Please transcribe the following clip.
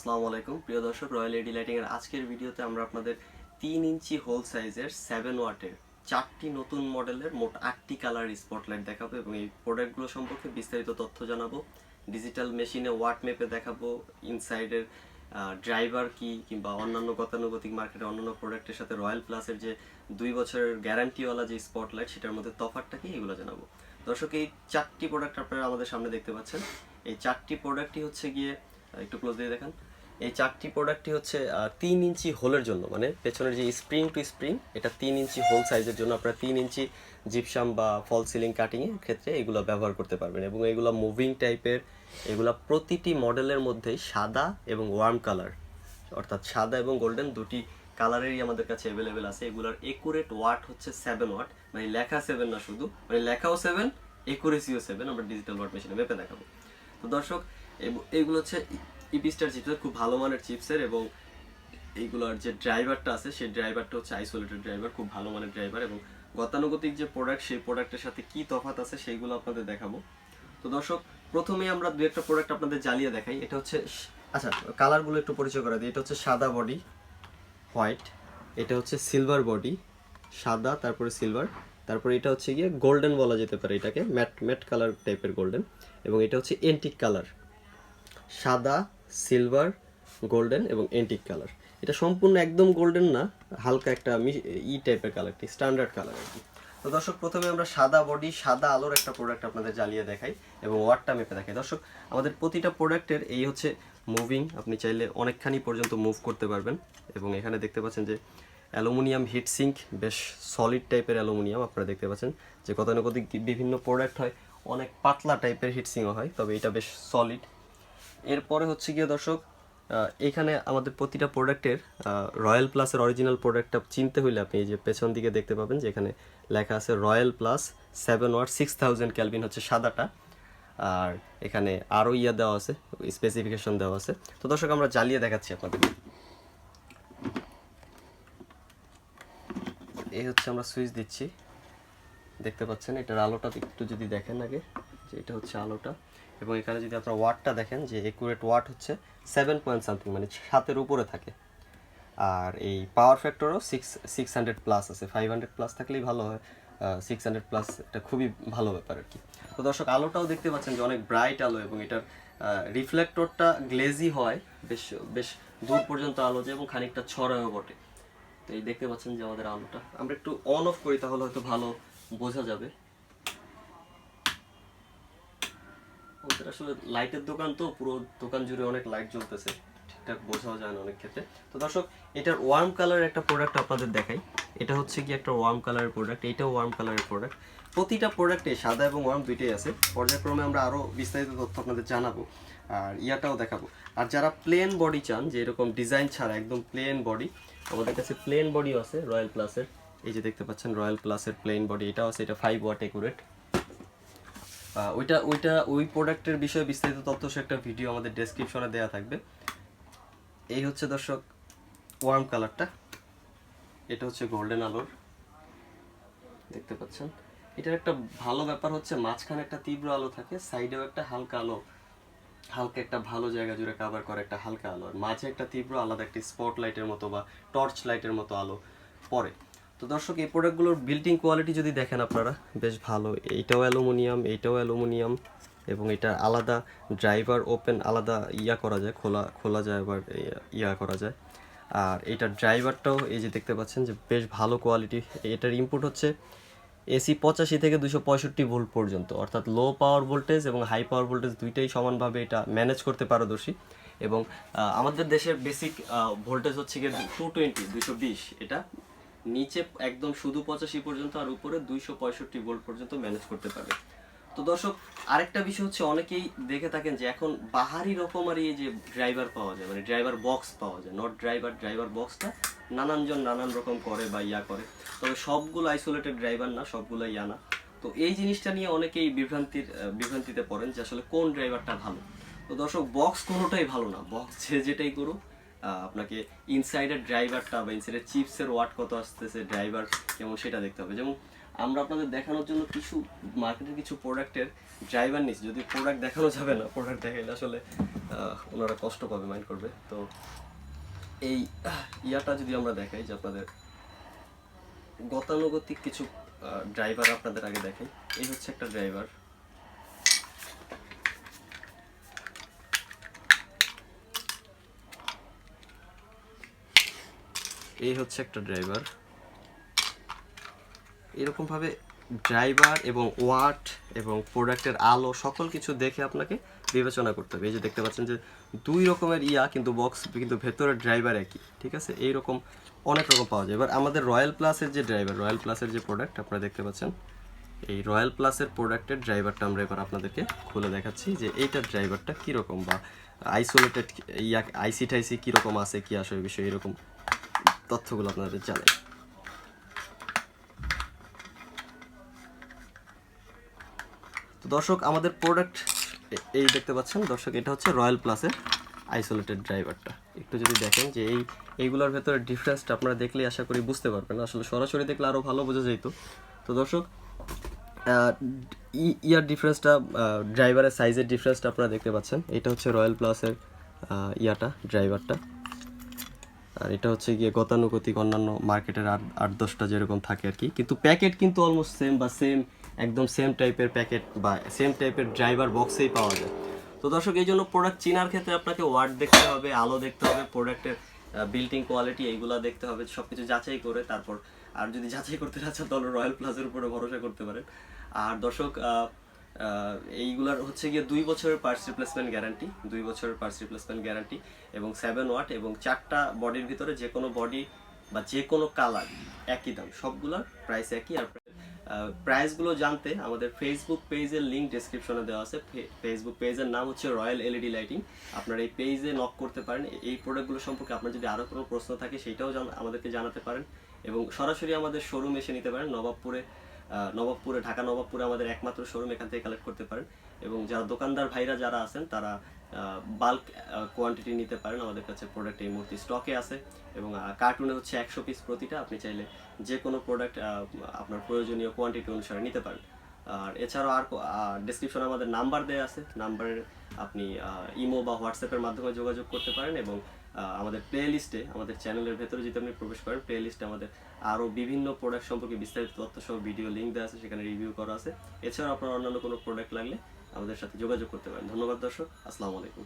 আসসালামু আলাইকুম। প্রিয় দর্শক রয়্যাল এডি লাইটিং এর আজকের ভিডিওতে আমরা আপনাদের তিন ইঞ্চি হোল সাইজের সেভেন ওয়াটের চারটি নতুন মডেলের মোট আটটি কালার স্পটলাইট দেখাবো এবং এই প্রোডাক্টগুলো সম্পর্কে বিস্তারিত তথ্য জানাব। ডিজিটাল মেশিনে ওয়াট মেপে দেখাবো ইনসাইডের ড্রাইভার কি কিংবা অন্যান্য গতানুগতিক মার্কেটে অন্যান্য প্রোডাক্টের সাথে রয়্যাল প্লাসের যে দুই বছরের গ্যারান্টিওয়ালা যে স্পটলাইট সেটার মধ্যে তফাৎটা কি এগুলো জানাব। দর্শক, এই চারটি প্রোডাক্ট আপনারা আমাদের সামনে দেখতে পাচ্ছেন। এই চারটি প্রোডাক্টই হচ্ছে গিয়ে একটু ক্লোজ দিয়ে দেখেন। এই চারটি প্রোডাক্টটি হচ্ছে তিন ইঞ্চি হোলের জন্য মানে পেছনের যে স্প্রিং টু স্প্রিং, এটা তিন ইঞ্চি হোল সাইজের জন্য আপনারা তিন ইঞ্চি জিপসাম বা ফল সিলিং কাটিংয়ের ক্ষেত্রে এগুলো ব্যবহার করতে পারবেন। এবং এগুলো মুভিং টাইপের এগুলো প্রতিটি মডেলের মধ্যেই সাদা এবং ওয়ার্ম কালার অর্থাৎ সাদা এবং গোল্ডেন দুটি কালারেরই আমাদের কাছে অ্যাভেলেবেল আছে। এগুলোর একুরেট ওয়াট হচ্ছে সেভেন ওয়াট মানে লেখা সেভেন না শুধু মানে লেখাও সেভেন একুরেসিও সেভেন আমরা ডিজিটাল ওয়াট মেশিনে মেপে দেখাবো। তো দর্শক এগুলো হচ্ছে ইপিস্টার চিপসের খুব ভালো মানের চিপসের এবং এইগুলোর যে ড্রাইভারটা আছে, সেই ড্রাইভারটা হচ্ছে আইসোলেটেড ড্রাইভার খুব ভালো মানের ড্রাইভার এবং গতানুগতিক যে প্রোডাক্ট সেই প্রোডাক্টের সাথে কি তফাৎ আছে সেইগুলো আপনাদের দেখাবো। তো দর্শক, প্রথমেই আমরা দু একটা প্রোডাক্ট আপনাদের জ্বালিয়ে দেখাই। এটা হচ্ছে আচ্ছা কালারগুলো একটু পরিচয় করে দিই। এটা হচ্ছে সাদা বডি হোয়াইট এটা হচ্ছে সিলভার বডি সাদা, তারপরে সিলভার তারপরে এটা হচ্ছে গিয়ে গোল্ডেন বলা যেতে পারে এটাকে ম্যাট ম্যাট কালার টাইপের গোল্ডেন এবং এটা হচ্ছে এন্টিক কালার সাদা সিলভার, গোল্ডেন এবং এন্টিক কালার। এটা সম্পূর্ণ একদম গোল্ডেন না, হালকা একটা ই টাইপের কালারটি স্ট্যান্ডার্ড কালার আর কি। তো দর্শক, প্রথমে আমরা সাদা বডি, সাদা আলোর একটা প্রোডাক্ট আপনাদের জ্বালিয়ে দেখাই এবং ওয়াটটা মেপে দেখাই। দর্শক, আমাদের প্রতিটা প্রোডাক্টের এই হচ্ছে মুভিং আপনি চাইলে অনেকখানি পর্যন্ত মুভ করতে পারবেন এবং এখানে দেখতে পাচ্ছেন যে অ্যালুমিনিয়াম হিট সিঙ্ক বেশ সলিড টাইপের অ্যালুমিনিয়াম আপনারা দেখতে পাচ্ছেন যে গতানুগতিক বিভিন্ন প্রোডাক্ট হয়, অনেক পাতলা টাইপের হিট সিঙ্কও হয়, তবে এটা বেশ সলিড এরপরে হচ্ছে গিয়ে দর্শক এখানে আমাদের প্রতিটা প্রোডাক্টের রয়্যাল প্লাসের অরিজিনাল প্রোডাক্টটা চিনতে হইলে আপনি এই যে পেছন দিকে দেখতে পাবেন যে এখানে লেখা আছে royal plus seven watt six thousand kelvin হচ্ছে সাদাটা। আর এখানে আরও ইয়া দেওয়া আছে স্পেসিফিকেশন দেওয়া আছে। তো দর্শক, আমরা জ্বালিয়ে দেখাচ্ছি আপনাদের। এই হচ্ছে আমরা সুইচ দিচ্ছি। দেখতে পাচ্ছেন, এটার আলোটা একটু যদি দেখেন আগে। যে এটা হচ্ছে আলোটা। এবং এখানে যদি আপনারা ওয়াটটা দেখেন, যে একুরেট ওয়াট হচ্ছে সেভেন পয়েন্ট সামথিং মানে সাতের উপরে থাকে। আর এই পাওয়ার ফ্যাক্টরও সিক্স সিক্স হান্ড্রেড প্লাস আছে। ফাইভ হান্ড্রেড প্লাস থাকলেই ভালো হয়। সিক্স হান্ড্রেড প্লাস এটা খুবই ভালো ব্যাপার আর কি। তো দর্শক, আলোটাও দেখতে পাচ্ছেন যে অনেক ব্রাইট আলো এবং এটার রিফ্লেক্টরটা গ্লেজি হয়। বেশ বেশ দূর পর্যন্ত আলো যায় এবং খানিকটা ছড়ায়ও বটে। তো এই দেখতে পাচ্ছেন যে আমাদের আলোটা। আমরা একটু অন অফ করি তাহলে হয়তো ভালো বোঝা যাবে। ওদের আসলে লাইটের দোকান তো, পুরো দোকান জুড়ে অনেক লাইট জ্বলতেছে। ঠিকঠাক বোঝাও যায় না অনেক ক্ষেত্রে। তো দর্শক, এটার ওয়ার্ম কালারের একটা প্রোডাক্ট আপনাদের দেখাই। এটা হচ্ছে কি একটা ওয়ার্ম কালারের প্রোডাক্ট এটাও ওয়ার্ম কালারের প্রোডাক্ট প্রতিটা প্রোডাক্টে সাদা এবং ওয়ার্ম দুইটাই আছে। পর্যায়ক্রমে আমরা আরও বিস্তারিত তথ্য আপনাদের জানাব আর ইয়াটাও দেখাবো। আর যারা প্লেন বডি চান, যে এরকম ডিজাইন ছাড়া একদম প্লেন বডি আমাদের কাছে প্লেন বডিও আছে রয়্যাল প্লাসের এই যে দেখতে পাচ্ছেন রয়্যাল প্লাসের প্লেন বডি এটাও আছে, এটা ফাইভ ওয়াট একুরেট ওইটা ওইটা, ওই প্রোডাক্টের বিষয়ে বিস্তারিত তথ্য একটা ভিডিও আমাদের ডেসক্রিপশনে দেওয়া থাকবে। এই হচ্ছে দর্শক ওয়ার্ম কালারটা এটা হচ্ছে গোল্ডেন আলোর। দেখতে পাচ্ছেন? এটার একটা ভালো ব্যাপার হচ্ছে, মাঝখানে একটা তীব্র আলো থাকে সাইডেও একটা হালকা আলো, হালকা একটা ভালো জায়গা জুড়ে কাভার করে একটা হালকা আলো। আর মাঝে একটা তীব্র আলাদা একটি স্পট লাইটের মতো বা টর্চ লাইটের মতো আলো পড়ে। তো দর্শক, এই প্রোডাক্টগুলোর বিল্ডিং কোয়ালিটি যদি দেখেন আপনারা, বেশ ভালো। এইটাও অ্যালুমিনিয়াম এইটাও অ্যালুমিনিয়াম এবং এটা আলাদা ড্রাইভার ওপেন আলাদা ইয়া করা যায়, খোলা খোলা যায় আবার ইয়া- করা যায়। আর এটার ড্রাইভারটাও এই যে দেখতে পাচ্ছেন যে বেশ ভালো কোয়ালিটি এটার ইনপুট হচ্ছে এসি পঁচাশি থেকে দুশো পঁয়ষট্টি ভোল্ট পর্যন্ত, অর্থাৎ লো পাওয়ার ভোল্টেজ এবং হাই পাওয়ার ভোল্টেজ দুইটাই সমানভাবে এটা ম্যানেজ করতে পারদর্শী। এবং আমাদের দেশের বেসিক ভোল্টেজ হচ্ছে গিয়ে টু টোয়েন্টি দুশো বিশ, এটা। নিচে একদম শুধু পঁচাশি পর্যন্ত আর উপরে দুইশো পঁয়ষট্টি ভোল্ট পর্যন্ত ম্যানেজ করতে পারবে। তো দর্শক, আরেকটা বিষয় হচ্ছে অনেকেই দেখে থাকেন যে এখন বাহারি রকমারি এই যে ড্রাইভার পাওয়া যায় মানে ড্রাইভার বক্স পাওয়া যায় নট ড্রাইভার ড্রাইভার বক্সটা নানানজন নানান রকম করে বা ইয়া করে। তবে সবগুলো আইসোলেটেড ড্রাইভার না সবগুলো ইয়া না তো এই জিনিসটা নিয়ে অনেকেই বিভ্রান্তির বিভ্রান্তিতে পড়েন যে আসলে কোন ড্রাইভারটা ভালো। তো দর্শক বক্স কোনোটাই ভালো না। বক্স যে যেটাই করুক আপনাকে ইনসাইডের ড্রাইভারটা বা ইনসাইডের চিপসের ওয়াট কত আসতেছে ড্রাইভার কেমন সেটা দেখতে হবে। যেমন আমরা আপনাদের দেখানোর জন্য কিছু মার্কেটের কিছু প্রোডাক্টের ড্রাইভার নিচ্ছি যদি প্রোডাক্ট দেখানো যাবে না প্রোডাক্ট দেখাইলে আসলে ওনারা কষ্ট পাবে মাইন্ড করবে। তো এই ইয়াটা যদি আমরা দেখাই যে আপনাদের গতানুগতিক কিছু ড্রাইভার আপনাদের আগে দেখাই। এই হচ্ছে একটা ড্রাইভার এই হচ্ছে একটা ড্রাইভার এরকম ভাবে ড্রাইভার এবং ওয়াট এবং প্রোডাক্টের আলো সকল কিছু দেখে আপনাকে বিবেচনা করতে হবে। এই যে দেখতে পাচ্ছেন যে দুই রকমের ইয়া, কিন্তু বক্স কিন্তু ভেতরের ড্রাইভার একই, ঠিক আছে? এই রকম অনেক রকম পাওয়া যায়। এবার আমাদের রয়্যাল প্লাসের যে ড্রাইভার রয়্যাল প্লাসের যে প্রোডাক্ট আপনারা দেখতে পাচ্ছেন, এই রয়্যাল প্লাসের প্রোডাক্টের ড্রাইভারটা আমরা এবার আপনাদেরকে খুলে দেখাচ্ছি যে এইটার ড্রাইভারটা কীরকম বা আইসোলেটেড ইয়া আইসি টাইসি কীরকম আছে, কি আসে বিষয়ে, এরকম তথ্যগুলো আপনাদের জানাই। তো দর্শক, আমাদের প্রোডাক্ট এই দেখতে পাচ্ছেন, দর্শক, এটা হচ্ছে রয়্যাল প্লাসের আইসোলেটেড ড্রাইভারটা একটু যদি দেখেন যে এই, এইগুলোর ভেতরে ডিফারেন্সটা আপনারা দেখলে আশা করি বুঝতে পারবেন। আসলে সরাসরি দেখলে আরও ভালো বোঝা যেত তো দর্শক ইয়ার ডিফারেন্সটা ড্রাইভারের সাইজের ডিফারেন্সটা আপনারা দেখতে পাচ্ছেন। এটা হচ্ছে রয়্যাল প্লাসের ইয়াটা ড্রাইভারটা আর এটা হচ্ছে গিয়ে গতানুগতিক অন্যান্য মার্কেটের আট আট দশটা যেরকম থাকে আর কি। কিন্তু প্যাকেট কিন্তু অলমোস্ট সেম বা সেম একদম সেম টাইপের প্যাকেট বা সেম টাইপের ড্রাইভার বক্সেই পাওয়া যায়। তো দর্শক, এই জন্য প্রোডাক্ট চেনার ক্ষেত্রে আপনাকে ওয়ার্ড দেখতে হবে, আলো দেখতে হবে প্রোডাক্টের বিল্ডিং কোয়ালিটি এইগুলা দেখতে হবে সব কিছু যাচাই করে তারপর, আর যদি যাচাই করতে না চান তাহলে রয়্যাল প্লাসের উপরে ভরসা করতে পারেন। আর দর্শক এইগুলার হচ্ছে গিয়ে দুই বছরের পার্টস রিপ্লেসমেন্ট গ্যারান্টি দুই বছরের পার্টস রিপ্লেসমেন্ট গ্যারান্টি এবং সেভেন ওয়াট এবং চারটা বডির ভিতরে যে কোনো বডি বা যে কোনো কালার একই দাম, সবগুলোর প্রাইস একই আর প্রাইসগুলো জানতে আমাদের ফেসবুক পেজের লিঙ্ক ডেসক্রিপশনে দেওয়া আছে। ফেসবুক পেজের নাম হচ্ছে রয়্যাল এলইডি লাইটিং আপনারা এই পেজে নক করতে পারেন। এই প্রোডাক্টগুলো সম্পর্কে আপনার যদি আরও কোনো প্রশ্ন থাকে, সেটাও আমাদেরকে জানাতে পারেন এবং সরাসরি আমাদের শোরুম এসে নিতে পারেন। নবাবপুরে নবাবপুরে, ঢাকা নবাবপুরে আমাদের একমাত্র শোরুম এখান থেকে কালেক্ট করতে পারেন। এবং যারা দোকানদার ভাইরা যারা আছেন, তারা বাল্ক কোয়ান্টিটি নিতে পারেন। আমাদের কাছে প্রোডাক্ট এই মুহূর্তে স্টকে আছে এবং কার্টুনে হচ্ছে একশো পিস প্রতিটা। আপনি চাইলে যে কোনো প্রোডাক্ট আপনার প্রয়োজনীয় কোয়ান্টিটি অনুসারে নিতে পারেন। আর এছাড়াও আর ডিসক্রিপশনে আমাদের নাম্বার দেওয়া আছে। নাম্বারের আপনি ইমো বা হোয়াটসঅ্যাপের মাধ্যমে যোগাযোগ করতে পারেন এবং আমাদের প্লে লিস্টে আমাদের চ্যানেলের ভেতরে যদি আপনি প্রবেশ করেন প্লে লিস্টে আমাদের আরও বিভিন্ন প্রোডাক্ট সম্পর্কে বিস্তারিত তথ্য সহ ভিডিও লিঙ্ক দেওয়া আছে, সেখানে রিভিউ করা আছে। এছাড়াও আপনার অন্যান্য কোনো প্রোডাক্ট লাগলে আমাদের সাথে যোগাযোগ করতে পারেন। ধন্যবাদ দর্শক, আসসালামু আলাইকুম।